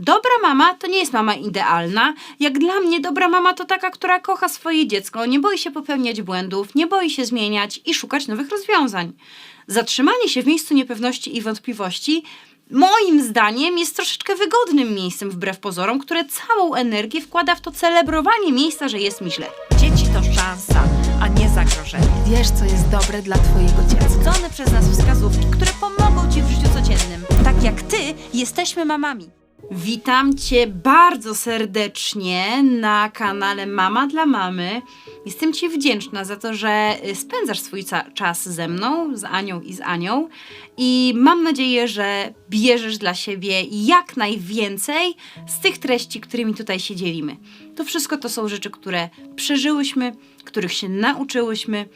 Dobra mama to nie jest mama idealna. Jak dla mnie dobra mama to taka, która kocha swoje dziecko, nie boi się popełniać błędów, nie boi się zmieniać i szukać nowych rozwiązań. Zatrzymanie się w miejscu niepewności i wątpliwości moim zdaniem jest troszeczkę wygodnym miejscem wbrew pozorom, które całą energię wkłada w to celebrowanie miejsca, że jest mi źle. Dzieci to szansa, a nie zagrożenie. Wiesz, co jest dobre dla twojego dziecka. Rzucone przez nas wskazówki, które pomogą Ci w życiu codziennym. Tak jak Ty, jesteśmy mamami. Witam Cię bardzo serdecznie na kanale Mama dla Mamy. Jestem Ci wdzięczna za to, że spędzasz swój czas ze mną, z Anią i z Anią. I mam nadzieję, że bierzesz dla siebie jak najwięcej z tych treści, którymi tutaj się dzielimy. To wszystko to są rzeczy, które przeżyłyśmy, których się nauczyłyśmy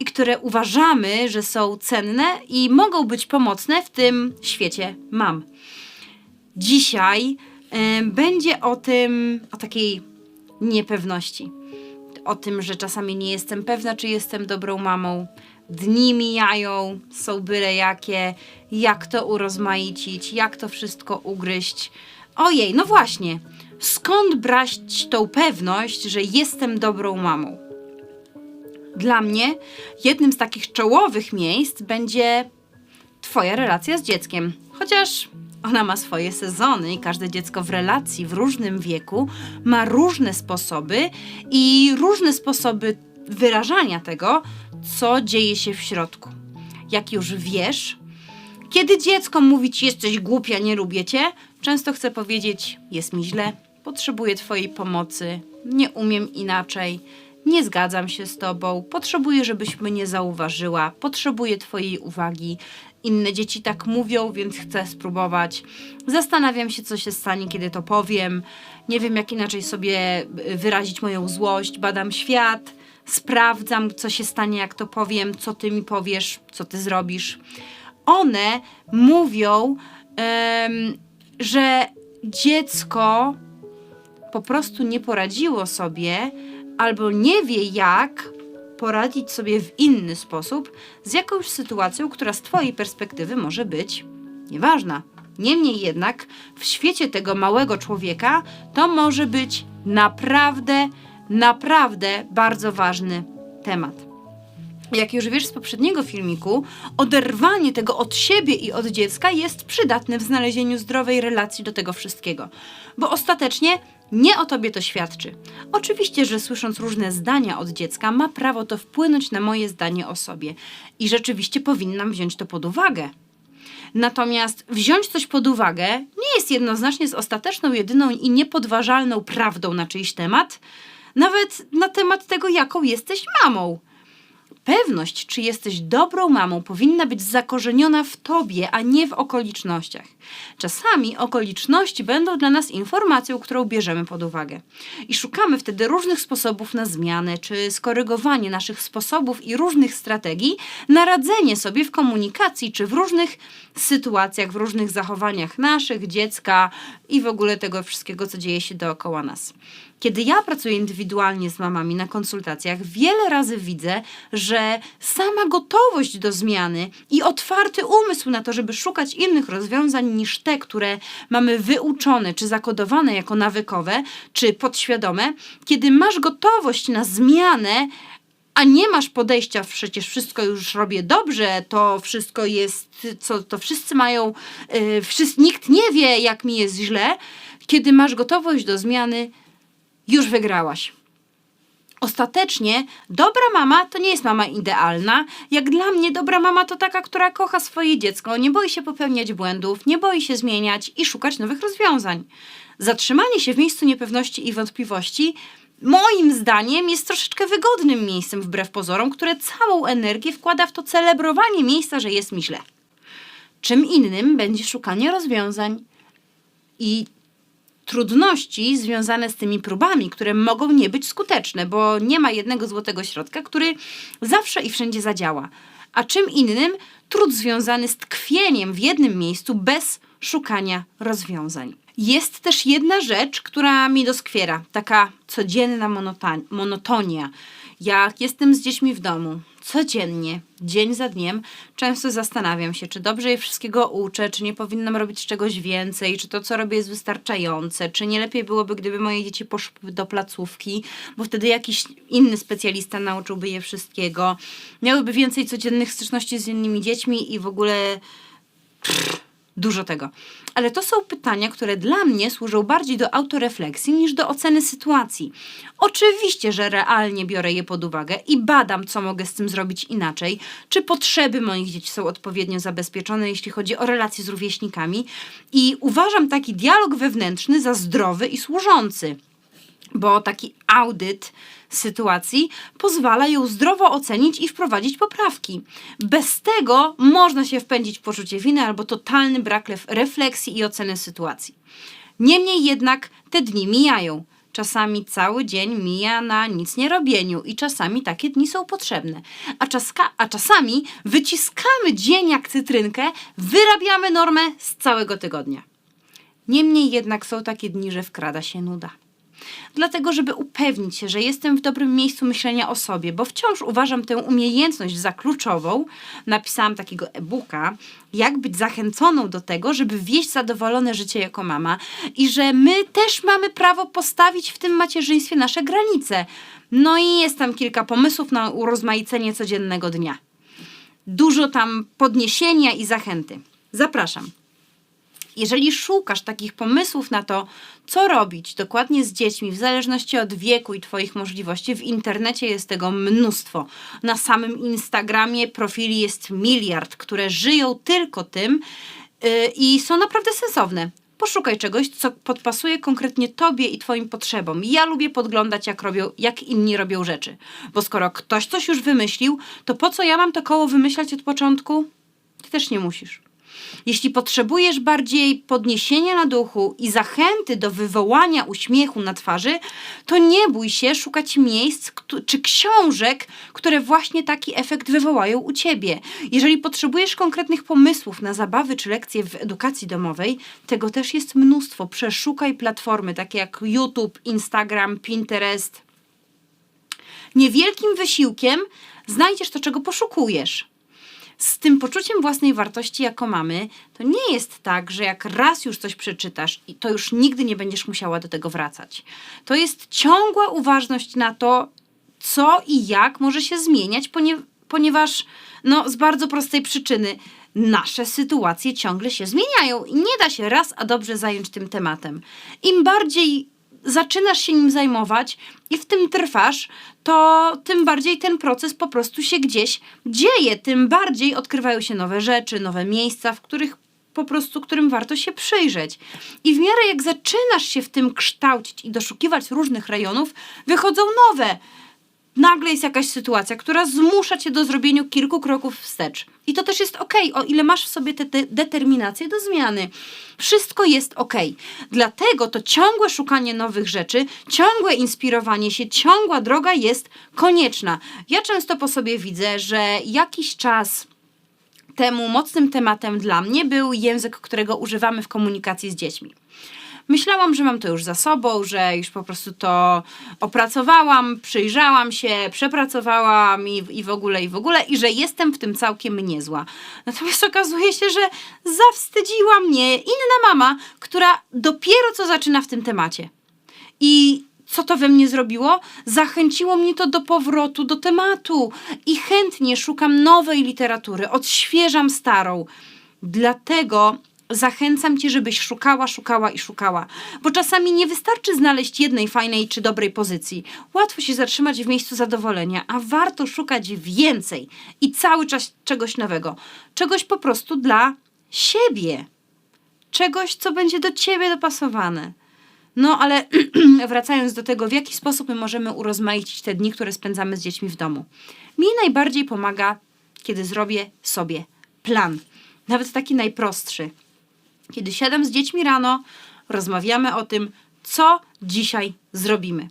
i które uważamy, że są cenne i mogą być pomocne w tym świecie mam. Dzisiaj e, będzie o tym, o takiej niepewności. O tym, że czasami nie jestem pewna, czy jestem dobrą mamą. Dni mijają, są byle jakie, jak to urozmaicić, jak to wszystko ugryźć. Ojej, no właśnie, skąd brać tą pewność, że jestem dobrą mamą? Dla mnie jednym z takich czołowych miejsc będzie Twoja relacja z dzieckiem. Chociaż ona ma swoje sezony i każde dziecko w relacji w różnym wieku ma różne sposoby i różne sposoby wyrażania tego, co dzieje się w środku. Jak już wiesz, kiedy dziecko mówi ci jesteś głupia, nie lubię cię, często chce powiedzieć jest mi źle, potrzebuję twojej pomocy, nie umiem inaczej, nie zgadzam się z tobą, potrzebuję, żebyś mnie zauważyła, potrzebuję twojej uwagi. Inne dzieci tak mówią, więc chcę spróbować. Zastanawiam się, co się stanie, kiedy to powiem. Nie wiem, jak inaczej sobie y, wyrazić moją złość. Badam świat, sprawdzam, co się stanie, jak to powiem, co ty mi powiesz, co ty zrobisz one mówią, em, że dziecko po prostu nie poradziło sobie albo nie wie, jak poradzić sobie w inny sposób z jakąś sytuacją, która z Twojej perspektywy może być nieważna. Niemniej jednak w świecie tego małego człowieka to może być naprawdę, naprawdę bardzo ważny temat jak już wiesz z poprzedniego filmiku, oderwanie tego od siebie i od dziecka jest przydatne w znalezieniu zdrowej relacji do tego wszystkiego, bo ostatecznie nie o tobie to świadczy. Oczywiście, że słysząc różne zdania od dziecka, ma prawo to wpłynąć na moje zdanie o sobie i rzeczywiście powinnam wziąć to pod uwagę. Natomiast wziąć coś pod uwagę nie jest jednoznacznie z ostateczną, jedyną i niepodważalną prawdą na czyjś temat, nawet na temat tego, jaką jesteś mamą. Pewność, czy jesteś dobrą mamą, powinna być zakorzeniona w tobie, a nie w okolicznościach. Czasami okoliczności będą dla nas informacją, którą bierzemy pod uwagę. I szukamy wtedy różnych sposobów na zmianę, czy skorygowanie naszych sposobów i różnych strategii na radzenie sobie w komunikacji, czy w różnych sytuacjach, w różnych zachowaniach naszych, dziecka i w ogóle tego wszystkiego, co dzieje się dookoła nas. Kiedy ja pracuję indywidualnie z mamami na konsultacjach, wiele razy widzę, że sama gotowość do zmiany i otwarty umysł na to, żeby szukać innych rozwiązań niż te, które mamy wyuczone czy zakodowane jako nawykowe czy podświadome, kiedy masz gotowość na zmianę, a nie masz podejścia, przecież wszystko już robię dobrze, to wszystko jest, co to wszyscy mają, yy, wszyscy, nikt nie wie, jak mi jest źle. Kiedy masz gotowość do zmiany, już wygrałaś. Ostatecznie dobra mama to nie jest mama idealna. Jak dla mnie dobra mama to taka, która kocha swoje dziecko, nie boi się popełniać błędów, nie boi się zmieniać i szukać nowych rozwiązań. Zatrzymanie się w miejscu niepewności i wątpliwości moim zdaniem jest troszeczkę wygodnym miejscem wbrew pozorom, które całą energię wkłada w to celebrowanie miejsca, że jest mi źle. Czym innym będzie szukanie rozwiązań i trudności związane z tymi próbami, które mogą nie być skuteczne, bo nie ma jednego złotego środka, który zawsze i wszędzie zadziała. A czym innym trud związany z tkwieniem w jednym miejscu bez szukania rozwiązań. Jest też jedna rzecz, która mi doskwiera, taka codzienna monotonia. Jak jestem z dziećmi w domu, codziennie, dzień za dniem, często zastanawiam się, czy dobrze je wszystkiego uczę, czy nie powinnam robić czegoś więcej, czy to, co robię, jest wystarczające, czy nie lepiej byłoby, gdyby moje dzieci poszły do placówki, bo wtedy jakiś inny specjalista nauczyłby je wszystkiego, miałyby więcej codziennych styczności z innymi dziećmi i w ogóle dużo tego. Ale to są pytania, które dla mnie służą bardziej do autorefleksji niż do oceny sytuacji. Oczywiście, że realnie biorę je pod uwagę i badam, co mogę z tym zrobić inaczej, czy potrzeby moich dzieci są odpowiednio zabezpieczone, jeśli chodzi o relacje z rówieśnikami, i uważam taki dialog wewnętrzny za zdrowy i służący bo taki audyt sytuacji pozwala ją zdrowo ocenić i wprowadzić poprawki. Bez tego można się wpędzić w poczucie winy albo totalny brak refleksji i oceny sytuacji. Niemniej jednak te dni mijają. Czasami cały dzień mija na nic nie robieniu i czasami takie dni są potrzebne. A, czaska, a czasami wyciskamy dzień jak cytrynkę, wyrabiamy normę z całego tygodnia. Niemniej jednak są takie dni, że wkrada się nuda. Dlatego, żeby upewnić się, że jestem w dobrym miejscu myślenia o sobie, bo wciąż uważam tę umiejętność za kluczową, napisałam takiego e-booka, jak być zachęconą do tego, żeby wieść zadowolone życie jako mama i że my też mamy prawo postawić w tym macierzyństwie nasze granice. No i jest tam kilka pomysłów na urozmaicenie codziennego dnia. Dużo tam podniesienia i zachęty. Zapraszam. Jeżeli szukasz takich pomysłów na to, co robić dokładnie z dziećmi, w zależności od wieku i Twoich możliwości, w internecie jest tego mnóstwo. Na samym Instagramie profili jest miliard, które żyją tylko tym yy, i są naprawdę sensowne. Poszukaj czegoś, co podpasuje konkretnie Tobie i Twoim potrzebom. Ja lubię podglądać, jak, robią, jak inni robią rzeczy. Bo skoro ktoś coś już wymyślił, to po co ja mam to koło wymyślać od początku? Ty też nie musisz. Jeśli potrzebujesz bardziej podniesienia na duchu i zachęty do wywołania uśmiechu na twarzy, to nie bój się szukać miejsc czy książek, które właśnie taki efekt wywołają u ciebie. Jeżeli potrzebujesz konkretnych pomysłów na zabawy czy lekcje w edukacji domowej, tego też jest mnóstwo. Przeszukaj platformy takie jak YouTube, Instagram, Pinterest. Niewielkim wysiłkiem znajdziesz to, czego poszukujesz z tym poczuciem własnej wartości jako mamy, to nie jest tak, że jak raz już coś przeczytasz, to już nigdy nie będziesz musiała do tego wracać. To jest ciągła uważność na to, co i jak może się zmieniać, ponie, ponieważ no, z bardzo prostej przyczyny nasze sytuacje ciągle się zmieniają i nie da się raz a dobrze zająć tym tematem. Im bardziej zaczynasz się nim zajmować i w tym trwasz, to tym bardziej ten proces po prostu się gdzieś dzieje, tym bardziej odkrywają się nowe rzeczy, nowe miejsca, w których po prostu, którym warto się przyjrzeć. I w miarę jak zaczynasz się w tym kształcić i doszukiwać różnych rejonów, wychodzą nowe. Nagle jest jakaś sytuacja, która zmusza cię do zrobienia kilku kroków wstecz. I to też jest ok, o ile masz w sobie tę te, determinację do zmiany. Wszystko jest ok. Dlatego to ciągłe szukanie nowych rzeczy, ciągłe inspirowanie się, ciągła droga jest konieczna. Ja często po sobie widzę, że jakiś czas temu mocnym tematem dla mnie był język, którego używamy w komunikacji z dziećmi. Myślałam, że mam to już za sobą, że już po prostu to opracowałam, przyjrzałam się, przepracowałam i, i w ogóle, i w ogóle, i że jestem w tym całkiem niezła. Natomiast okazuje się, że zawstydziła mnie inna mama, która dopiero co zaczyna w tym temacie. I co to we mnie zrobiło? Zachęciło mnie to do powrotu do tematu i chętnie szukam nowej literatury, odświeżam starą. Dlatego zachęcam cię, żebyś szukała, szukała i szukała, bo czasami nie wystarczy znaleźć jednej fajnej czy dobrej pozycji. Łatwo się zatrzymać w miejscu zadowolenia, a warto szukać więcej i cały czas czegoś nowego. Czegoś po prostu dla siebie. Czegoś, co będzie do ciebie dopasowane. No, ale wracając do tego, w jaki sposób my możemy urozmaicić te dni, które spędzamy z dziećmi w domu. Mi najbardziej pomaga, kiedy zrobię sobie plan. Nawet taki najprostszy. Kiedy siadam z dziećmi rano, rozmawiamy o tym, co dzisiaj zrobimy.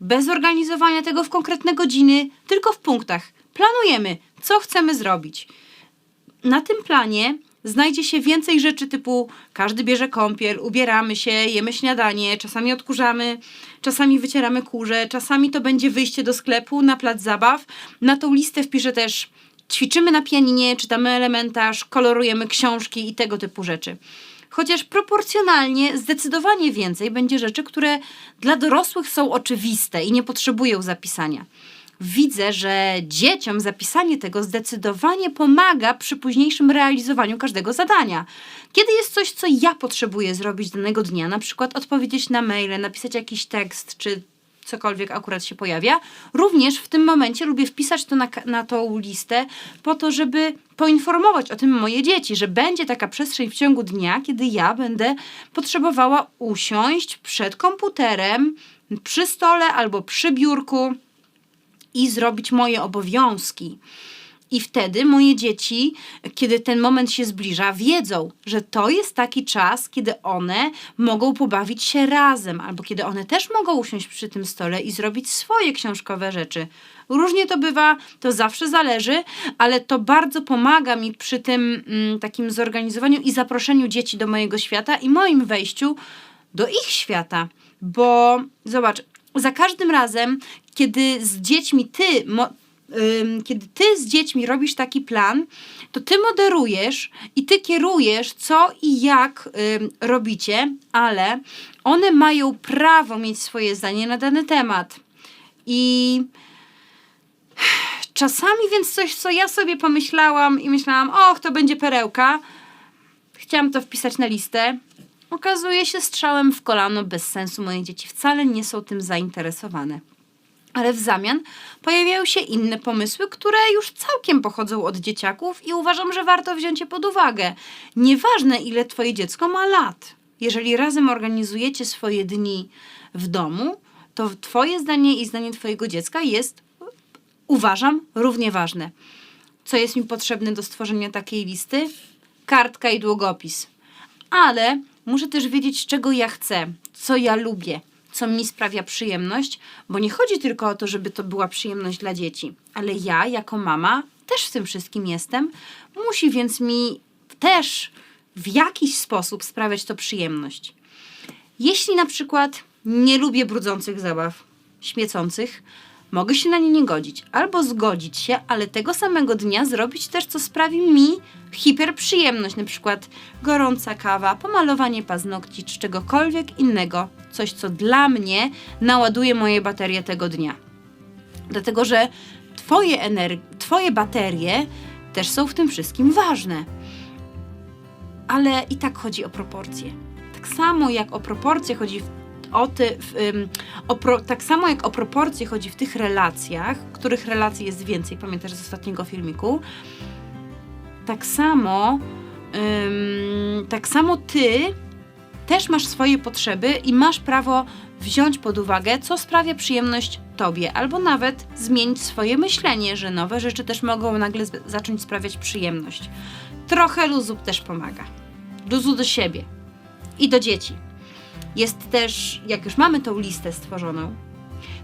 Bez organizowania tego w konkretne godziny, tylko w punktach. Planujemy, co chcemy zrobić. Na tym planie znajdzie się więcej rzeczy typu każdy bierze kąpiel, ubieramy się, jemy śniadanie, czasami odkurzamy, czasami wycieramy kurze, czasami to będzie wyjście do sklepu na plac zabaw. Na tą listę wpiszę też ćwiczymy na pianinie, czytamy elementarz, kolorujemy książki i tego typu rzeczy. Chociaż proporcjonalnie zdecydowanie więcej będzie rzeczy, które dla dorosłych są oczywiste i nie potrzebują zapisania. Widzę, że dzieciom zapisanie tego zdecydowanie pomaga przy późniejszym realizowaniu każdego zadania. Kiedy jest coś, co ja potrzebuję zrobić danego dnia, na przykład odpowiedzieć na maile, napisać jakiś tekst, czy cokolwiek akurat się pojawia, również w tym momencie lubię wpisać to na, na tą listę po to, żeby poinformować o tym moje dzieci, że będzie taka przestrzeń w ciągu dnia, kiedy ja będę potrzebowała usiąść przed komputerem, przy stole albo przy biurku i zrobić moje obowiązki. I wtedy moje dzieci, kiedy ten moment się zbliża, wiedzą, że to jest taki czas, kiedy one mogą pobawić się razem, albo kiedy one też mogą usiąść przy tym stole i zrobić swoje książkowe rzeczy. Różnie to bywa, to zawsze zależy, ale to bardzo pomaga mi przy tym mm, takim zorganizowaniu i zaproszeniu dzieci do mojego świata i moim wejściu do ich świata. Bo zobacz, za każdym razem, kiedy z dziećmi ty, mo, kiedy ty z dziećmi robisz taki plan, to ty moderujesz i ty kierujesz, co i jak robicie, ale one mają prawo mieć swoje zdanie na dany temat. I czasami więc coś, co ja sobie pomyślałam i myślałam, och, to będzie perełka, chciałam to wpisać na listę. Okazuje się strzałem w kolano bez sensu. Moje dzieci wcale nie są tym zainteresowane. Ale w zamian pojawiają się inne pomysły, które już całkiem pochodzą od dzieciaków i uważam, że warto wziąć je pod uwagę. Nieważne, ile twoje dziecko ma lat. Jeżeli razem organizujecie swoje dni w domu, to twoje zdanie i zdanie twojego dziecka jest, uważam, równie ważne. Co jest mi potrzebne do stworzenia takiej listy? Kartka i długopis. Ale muszę też wiedzieć, czego ja chcę, co ja lubię, co mi sprawia przyjemność, bo nie chodzi tylko o to, żeby to była przyjemność dla dzieci, ale ja, jako mama, też w tym wszystkim jestem. Musi więc mi też w jakiś sposób sprawiać to przyjemność. Jeśli na przykład nie lubię brudzących zabaw, śmiecących, mogę się na nie nie godzić. Albo zgodzić się, ale tego samego dnia zrobić też, co sprawi mi hiperprzyjemność, na przykład gorąca kawa, pomalowanie paznokci czy czegokolwiek innego. Coś, co dla mnie naładuje moje baterie tego dnia. Dlatego, że twoje, ener- twoje baterie też są w tym wszystkim ważne. Ale i tak chodzi o proporcje. Tak samo jak o proporcje chodzi w, o ty, o pro, tak samo jak o proporcje chodzi w tych relacjach, których relacji jest więcej, pamiętasz z ostatniego filmiku, tak samo, tak samo ty też masz swoje potrzeby i masz prawo wziąć pod uwagę, co sprawia przyjemność tobie, albo nawet zmienić swoje myślenie, że nowe rzeczy też mogą nagle zacząć sprawiać przyjemność. Trochę luzu też pomaga. Luzu do siebie i do dzieci. Jest też, jak już mamy tą listę stworzoną,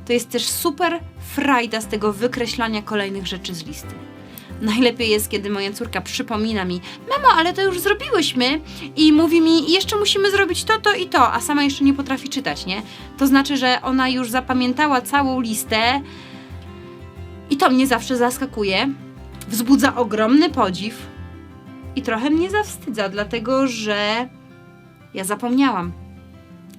to jest też super frajda z tego wykreślania kolejnych rzeczy z listy. Najlepiej jest, kiedy moja córka przypomina mi, mamo, ale to już zrobiłyśmy i mówi mi, jeszcze musimy zrobić to, to i to, a sama jeszcze nie potrafi czytać, nie? To znaczy, że ona już zapamiętała całą listę i to mnie zawsze zaskakuje, wzbudza ogromny podziw i trochę mnie zawstydza, dlatego że ja zapomniałam.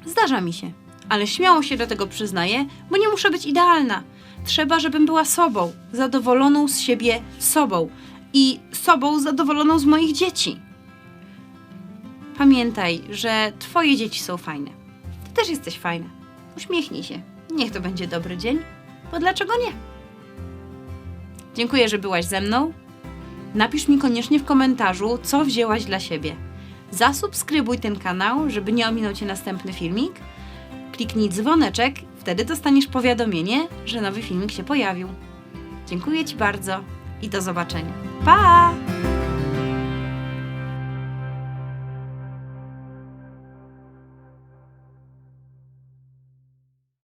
Zdarza mi się, ale śmiało się do tego przyznaję, bo nie muszę być idealna. Trzeba, żebym była sobą, zadowoloną z siebie sobą i sobą zadowoloną z moich dzieci. Pamiętaj, że Twoje dzieci są fajne. Ty też jesteś fajna. Uśmiechnij się. Niech to będzie dobry dzień, bo dlaczego nie? Dziękuję, że byłaś ze mną. Napisz mi koniecznie w komentarzu, co wzięłaś dla siebie. Zasubskrybuj ten kanał, żeby nie ominął Cię następny filmik. Kliknij dzwoneczek, wtedy dostaniesz powiadomienie, że nowy filmik się pojawił. Dziękuję Ci bardzo i do zobaczenia. Pa!